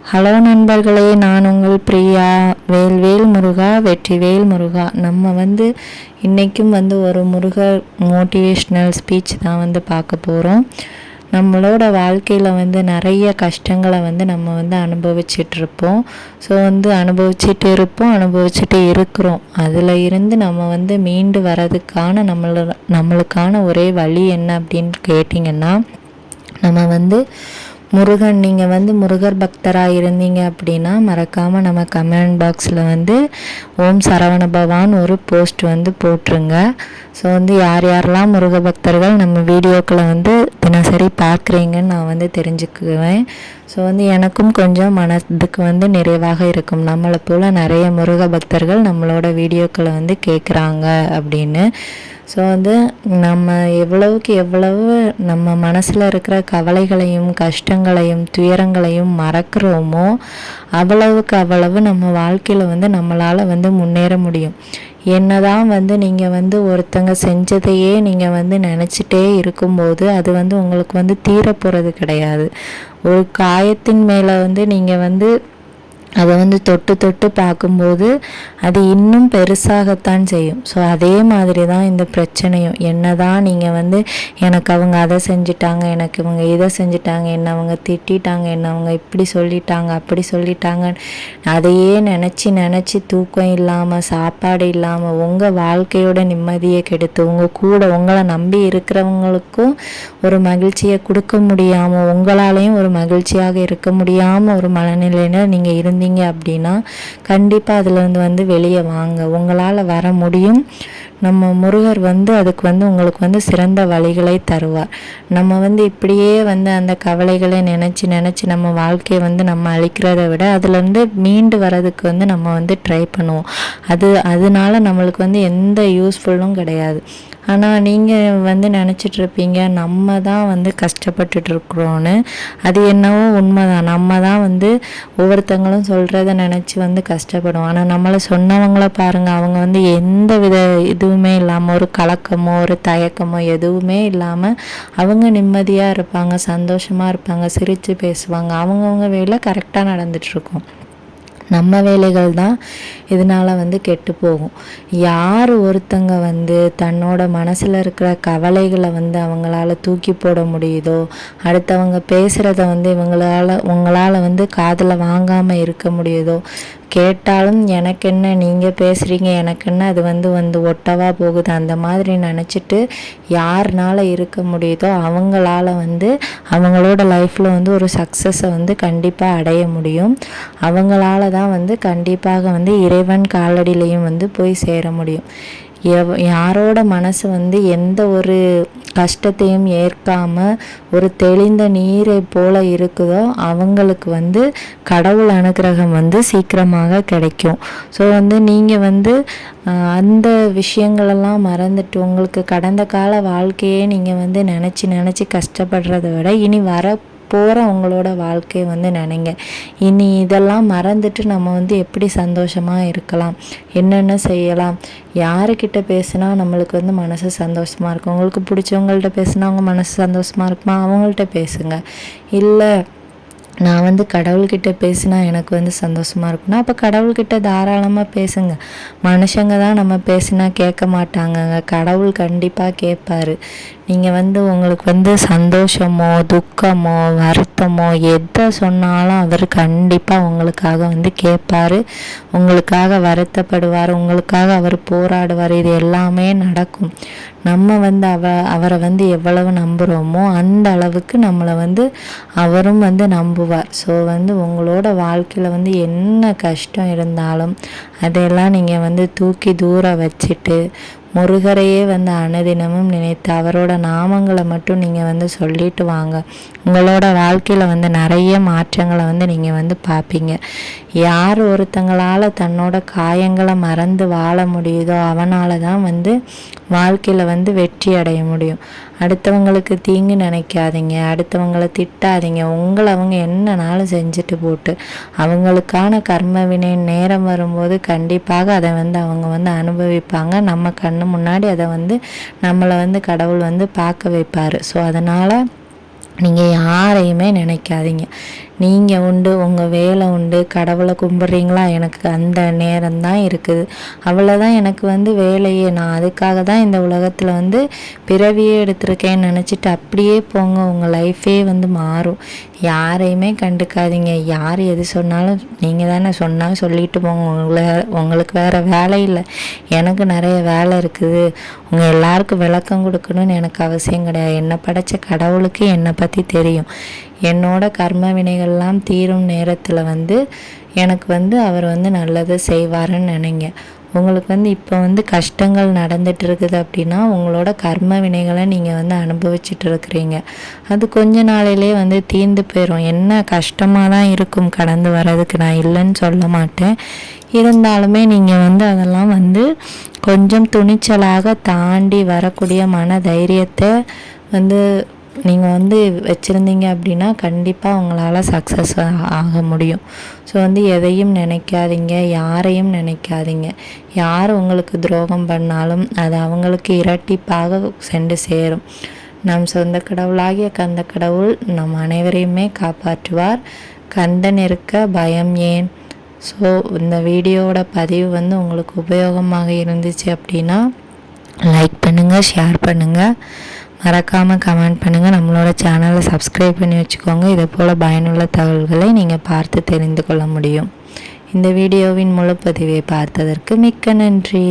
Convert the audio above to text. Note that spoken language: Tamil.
ஹலோ நண்பர்களே நான் உங்கள் பிரியா. வேல்வேல் முருகா வெற்றிவேல் முருகா. நம்ம வந்து இன்றைக்கும் வந்து ஒரு முருகர் மோட்டிவேஷ்னல் ஸ்பீச் தான் வந்து பார்க்க போகிறோம் நம்மளோட வாழ்க்கையில் வந்து நிறைய கஷ்டங்களை வந்து நம்ம வந்து அனுபவிச்சிட்ருப்போம் ஸோ வந்து அனுபவிச்சுட்டு இருப்போம் அனுபவிச்சுட்டு இருக்கிறோம். அதில் இருந்து நம்ம வந்து மீண்டு வர்றதுக்கான நம்மளோட நம்மளுக்கான ஒரே வழி என்ன அப்படின்னு கேட்டிங்கன்னா நம்ம வந்து முருகன் நீங்கள் வந்து முருகர் பக்தராக இருந்தீங்க அப்படின்னா மறக்காமல் நம்ம கமெண்ட் பாக்ஸில் வந்து ஓம் சரவண பவான் ஒரு போஸ்ட் வந்து போட்டுருங்க. ஸோ வந்து யார் யாரெல்லாம் முருக பக்தர்கள் நம்ம வீடியோக்களை வந்து தினசரி பார்க்குறீங்கன்னு நான் வந்து தெரிஞ்சுக்குவேன். ஸோ வந்து எனக்கும் கொஞ்சம் மனதுக்கு வந்து நிறைவாக இருக்கும். நம்மளை போல் நிறைய முருக பக்தர்கள் நம்மளோட வீடியோக்களை வந்து கேட்குறாங்க அப்படின்னு. ஸோ வந்து நம்ம எவ்வளவுக்கு எவ்வளவு நம்ம மனசில் இருக்கிற கவலைகளையும் கஷ்டங்களையும் துயரங்களையும் மறக்கிறோமோ அவ்வளவுக்கு அவ்வளவு நம்ம வாழ்க்கையில் வந்து நம்மளால் வந்து முன்னேற முடியும். என்னதான் வந்து நீங்கள் வந்து ஒருத்தங்க செஞ்சதையே நீங்கள் வந்து நினச்சிட்டே இருக்கும்போது அது வந்து உங்களுக்கு வந்து தீரப்போகிறது கிடையாது. ஒரு காயத்தின் மேலே வந்து நீங்கள் வந்து அதை வந்து தொட்டு தொட்டு பார்க்கும்போது அது இன்னும் பெருசாகத்தான் செய்யும். ஸோ அதே மாதிரி தான் இந்த பிரச்சனையும். என்ன தான் நீங்கள் வந்து எனக்கு அவங்க அதை செஞ்சிட்டாங்க எனக்கு இவங்க இதை செஞ்சிட்டாங்க என்ன அவங்க திட்டாங்க என்ன அவங்க இப்படி சொல்லிட்டாங்க அப்படி சொல்லிட்டாங்க அதையே நினச்சி நினச்சி தூக்கம் இல்லாமல் சாப்பாடு இல்லாமல் உங்கள் வாழ்க்கையோட நிம்மதியை கெடுத்து உங்கள் கூட உங்களை நம்பி இருக்கிறவங்களுக்கும் ஒரு மகிழ்ச்சியை கொடுக்க முடியாமல் உங்களாலையும் ஒரு மகிழ்ச்சியாக இருக்க முடியாமல் ஒரு மனநிலையில் நீங்கள் இருந்து இருந்தீங்க அப்படின்னா கண்டிப்பாக அதுலேருந்து வந்து வெளியே வாங்க. உங்களால் வர முடியும். நம்ம முருகர் வந்து அதுக்கு வந்து உங்களுக்கு வந்து சிறந்த வழிகளை தருவார். நம்ம வந்து இப்படியே வந்து அந்த கவலைகளை நினச்சி நினச்சி நம்ம வாழ்க்கையை வந்து நம்ம அழிக்கிறத விட அதுலேருந்து மீண்டு வர்றதுக்கு வந்து நம்ம வந்து ட்ரை பண்ணுவோம். அது அதனால நம்மளுக்கு வந்து எந்த யூஸ்ஃபுல்லும் கிடையாது. ஆனால் நீங்கள் வந்து நினச்சிட்ருப்பீங்க நம்ம தான் வந்து கஷ்டப்பட்டுட்ருக்குறோன்னு. அது என்னவோ உண்மை தான் நம்ம தான் வந்து ஒவ்வொருத்தங்களும் சொல்கிறத நினச்சி வந்து கஷ்டப்படுவோம். ஆனால் நம்மளை சொன்னவங்கள பாருங்கள் அவங்க வந்து எந்த வித இதுவுமே இல்லாமல் ஒரு கலக்கமோ ஒரு தயக்கமோ எதுவுமே இல்லாமல் அவங்க நிம்மதியாக இருப்பாங்க சந்தோஷமாக இருப்பாங்க சிரித்து பேசுவாங்க அவங்கவுங்க வேலை கரெக்டாக நடந்துகிட்ருக்கும் நம்ம வேலைகள் தான் இதனால் வந்து கெட்டு போகும். யார் ஒருத்தங்க வந்து தன்னோட மனசில் இருக்கிற கவலைகளை வந்து அவங்களால தூக்கி போட முடியுதோ அடுத்தவங்க பேசுகிறத வந்து இவங்களால் உங்களால் வந்து காதில் வாங்காமல் இருக்க முடியுதோ கேட்டாலும் எனக்கு என்ன நீங்கள் பேசுகிறீங்க எனக்கு என்ன அது வந்து வந்து ஒட்டவா போகுது. அந்த மாதிரி நினச்சிட்டு யாருனால இருக்க முடியுதோ அவங்களால வந்து அவங்களோட லைஃப்பில் வந்து ஒரு சக்ஸஸை வந்து கண்டிப்பாக அடைய முடியும். அவங்களால தான் வந்து கண்டிப்பாக வந்து இறைவன் காலடியிலையும் வந்து போய் சேர முடியும். எவ் யாரோட மனசு வந்து எந்த ஒரு கஷ்டத்தையும் ஏற்காமல் ஒரு தெளிந்த நீரை போல இருக்குதோ அவங்களுக்கு வந்து கடவுள் அனுகிரகம் வந்து சீக்கிரமாக கிடைக்கும். ஸோ வந்து நீங்கள் வந்து அந்த விஷயங்களெல்லாம் மறந்துட்டு உங்களுக்கு கடந்த கால வாழ்க்கையே நீங்கள் வந்து நினச்சி நினச்சி கஷ்டப்படுறத விட இனி வர போகிறவங்களோட வாழ்க்கையை வந்து நினைங்க. இனி இதெல்லாம் மறந்துட்டு நம்ம வந்து எப்படி சந்தோஷமாக இருக்கலாம்? என்னென்ன செய்யலாம்? யாருக்கிட்ட பேசுனா நம்மளுக்கு வந்து மனசு சந்தோஷமாக இருக்கும். உங்களுக்கு பிடிச்சவங்கள்ட்ட பேசுனா அவங்க மனசு சந்தோஷமாக இருக்குமா? அவங்கள்ட்ட பேசுங்க. இல்லை நான் வந்து கடவுள்கிட்ட பேசினா எனக்கு வந்து சந்தோஷமாக இருக்கும்னா அப்போ கடவுள்கிட்ட தாராளமாக பேசுங்க. மனுஷங்க தான் நம்ம பேசினா கேட்க மாட்டாங்கங்க. கடவுள் கண்டிப்பாக கேட்பாரு. நீங்கள் வந்து உங்களுக்கு வந்து சந்தோஷமோ துக்கமோ வருத்தமோ எதை சொன்னாலும் அவர் கண்டிப்பாக உங்களுக்காக வந்து கேட்பார். உங்களுக்காக வருத்தப்படுவார். உங்களுக்காக அவர் போராடுவார். இது எல்லாமே நடக்கும். நம்ம வந்து அவ அவரை வந்து எவ்வளவு நம்புகிறோமோ அந்த அளவுக்கு நம்மளை வந்து அவரும் வந்து நம்புவார். ஸோ வந்து உங்களோட வாழ்க்கையில் வந்து என்ன கஷ்டம் இருந்தாலும் அதையெல்லாம் நீங்கள் வந்து தூக்கி தூரம் வச்சுட்டு முருகரையே வந்து அனுதினமும் நினைத்து அவரோட நாமங்களை மட்டும் நீங்கள் வந்து சொல்லிட்டு வாங்க. உங்களோட வாழ்க்கையில் வந்து நிறைய மாற்றங்களை வந்து நீங்கள் வந்து பார்ப்பீங்க. யார் ஒருத்தங்களால் தன்னோட காயங்களை மறந்து வாழ முடியுதோ அவனால தான் வந்து வாழ்க்கையில் வந்து வெற்றி அடைய முடியும். அடுத்தவங்களுக்கு தீங்கு நினைக்காதீங்க அடுத்தவங்களை திட்டாதீங்க. உங்களை அவங்க என்னனாலும் செஞ்சுட்டு போட்டு அவங்களுக்கான கர்ம வினை நேரம் வரும்போது கண்டிப்பாக அதை வந்து அவங்க வந்து அனுபவிப்பாங்க. நம்ம கண்ணு முன்னாடி அதை வந்து நம்மளை வந்து கடவுள் வந்து பார்க்க வைப்பார். ஸோ அதனால் நீங்கள் யாரையுமே நினைக்காதீங்க. நீங்கள் உண்டு உங்கள் வேலை உண்டு கடவுளை கும்பிட்றீங்களா? எனக்கு அந்த நேரம் தான் இருக்குது. அவ்வளோதான் எனக்கு வந்து வேலையே. நான் அதுக்காக தான் இந்த உலகத்தில் வந்து பிறவியே எடுத்திருக்கேன்னு நினச்சிட்டு அப்படியே போங்க. உங்கள் லைஃபே வந்து மாறும். யாரையுமே கண்டுக்காதீங்க. யார் எது சொன்னாலும் நீங்கள் தானே சொன்னால் சொல்லிட்டு போங்க. உங்களை உங்களுக்கு வேறு வேலை இல்லை. எனக்கு நிறைய வேலை இருக்குது. உங்கள் எல்லாருக்கும் விளக்கம் கொடுக்கணும்னு எனக்கு அவசியம் கிடையாது. என்னை படைச்ச கடவுளுக்கு என்னை பற்றி தெரியும். என்னோட கர்ம வினைகள்லாம் தீரும் நேரத்தில் வந்து எனக்கு வந்து அவர் வந்து நல்லதை செய்வாருன்னு நினைங்க. உங்களுக்கு வந்து இப்போ வந்து கஷ்டங்கள் நடந்துட்டு இருக்குது அப்படின்னா உங்களோட கர்ம வினைகளை நீங்கள் வந்து அனுபவிச்சுட்டு இருக்கிறீங்க. அது கொஞ்ச நாளிலே வந்து தீர்ந்து போயிடும் என்ன கஷ்டமாக தான் இருக்கும் கடந்து வர்றதுக்கு? நான் இல்லைன்னு சொல்ல மாட்டேன். இருந்தாலுமே நீங்கள் வந்து அதெல்லாம் வந்து கொஞ்சம் துணிச்சலாக தாண்டி வரக்கூடிய மன தைரியத்தை வந்து நீங்கள் வந்து வச்சுருந்தீங்க அப்படின்னா கண்டிப்பாக உங்களால் சக்ஸஸ் ஆக முடியும். ஸோ வந்து எதையும் நினைக்காதீங்க யாரையும் நினைக்காதீங்க. யார் உங்களுக்கு துரோகம் பண்ணாலும் அது அவங்களுக்கு இரட்டிப்பாக சென்று சேரும். நம் சொந்த கடவுளாகிய கந்த கடவுள் நம் அனைவரையுமே காப்பாற்றுவார். கந்தன் இருக்க பயம் ஏன்? ஸோ இந்த வீடியோவோட பதிவு வந்து உங்களுக்கு உபயோகமாக இருந்துச்சு அப்படின்னா லைக் பண்ணுங்கள் ஷேர் பண்ணுங்கள் மறக்காமல் கமெண்ட் பண்ணுங்கள் நம்மளோட சேனலை சப்ஸ்கிரைப் பண்ணி வச்சுக்கோங்க. இதை போல் பயனுள்ள தகவல்களை நீங்கள் பார்த்து தெரிந்து கொள்ள முடியும். இந்த வீடியோவின் முழு பதிவை பார்த்ததற்கு மிக்க நன்றி.